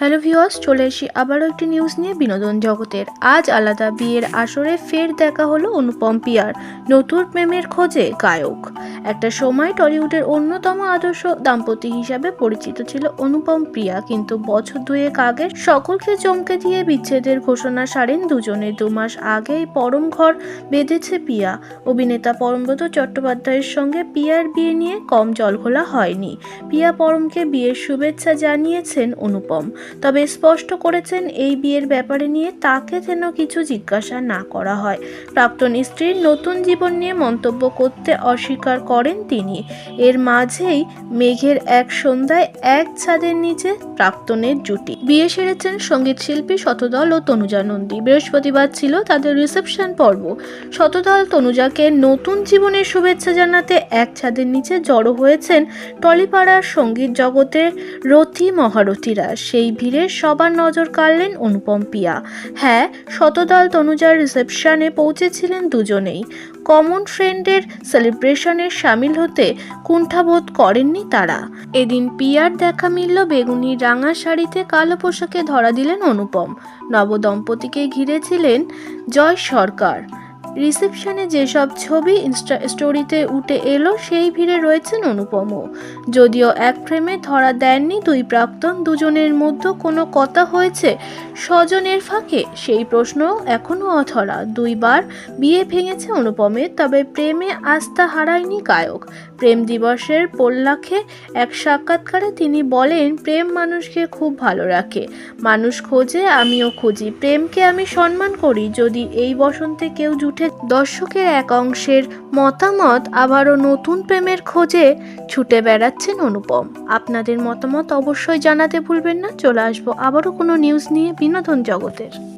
Hello viewers চলে AC আবারও একটি নিউজ নিয়ে বিনোদন জগতের। আজ আলাদা বিয়ের আসরে ফের দেখা হলো অনুপম পিয়ার, নতুন প্রেমের খোঁজে গায়ক। একটা সময় টলিউডের অন্যতম আদর্শ দাম্পতি হিসাবে পরিচিত ছিল অনুপম প্রিয়া কিন্তু বছর দুয়েক আগে সকলকে চমকে দিয়ে বিচ্ছেদের ঘোষণা সারেন দুজনে দু মাস আগেই পরম ঘর বেঁধেছে পিয়া। অভিনেতা পরমব্রত চট্টোপাধ্যায়ের সঙ্গে পিয়ার বিয়ে নিয়ে কম জলঘোলা হয়নি। পিয়া পরমকে বিয়ের শুভেচ্ছা জানিয়েছেন অনুপম। তবে স্পষ্ট করেছেন এই বিয়ের ব্যাপারে নিয়ে তাকে যেন কিছু জিজ্ঞাসা না করা হয়। প্রাক্তন স্ত্রীর নতুন জীবন নিয়ে মন্তব্য করতে অস্বীকার করেন তিনি। এর মাঝেই মেঘের এক সন্ধ্যায় এক ছাদের নিচে প্রাক্তনের জুটি। বিয়ে সেরেছেন সংগীত শিল্পী শতদল ও তনুজা নন্দী। বৃহস্পতিবার ছিল তাদের রিসেপশন পর্ব। শতদল তনুজাকে নতুন জীবনের শুভেচ্ছা জানাতে এক ছাদের নিচে জড়ো হয়েছেন টলিপাড়ার সংগীত জগতের রথী মহারথীরা। সেই ভিড়ে সবার নজর কাড়লেন অনুপম পিয়া। হ্যাঁ শতদল তনুজার রিসেপশনে পৌঁছেছিলেন দুজনেই। কমন ফ্রেন্ডের সেলিব্রেশনে সামিল হতে কুণ্ঠাবোধ করেননি তারা। এদিন পিয়ার দেখা মিলল বেগুনি রাঙা শাড়িতে কালো পোশাকে ধরা দিলেন অনুপম। নবদম্পতিকে ঘিরেছিলেন জয় সরকার। রিসেপশনে যেসব ছবি ইনস্টা স্টোরিতে উঠে এলো, সেই ভিড়ে রয়েছেন অনুপমও যদিও এক ফ্রেমে ধরা দেননি দুই প্রাক্তন, দুজনের মধ্যে কোনো কথা হয়েছে স্বজনের ফাঁকে, সেই প্রশ্ন এখনও অধরা। দুইবার বিয়ে ভেঙেছে অনুপমের, তবে প্রেমে আস্থা হারায়নি গায়ক। প্রেম দিবসের পোল্লাখে এক সাক্ষাৎকারে তিনি বলেন, প্রেম মানুষকে খুব ভালো রাখে। মানুষ খোঁজে, আমিও খুঁজি। প্রেমকে আমি সম্মান করি। যদি এই বসন্তে কেউ জুটে দর্শকের এক অংশের মতামত আবারও নতুন প্রেমের খোঁজে ছুটে বেড়াচ্ছেন অনুপম। আপনাদের মতামত অবশ্যই জানাতে ভুলবেন না। চলে আসব আবারও কোনো নিউজ নিয়ে বিনোদন জগতের।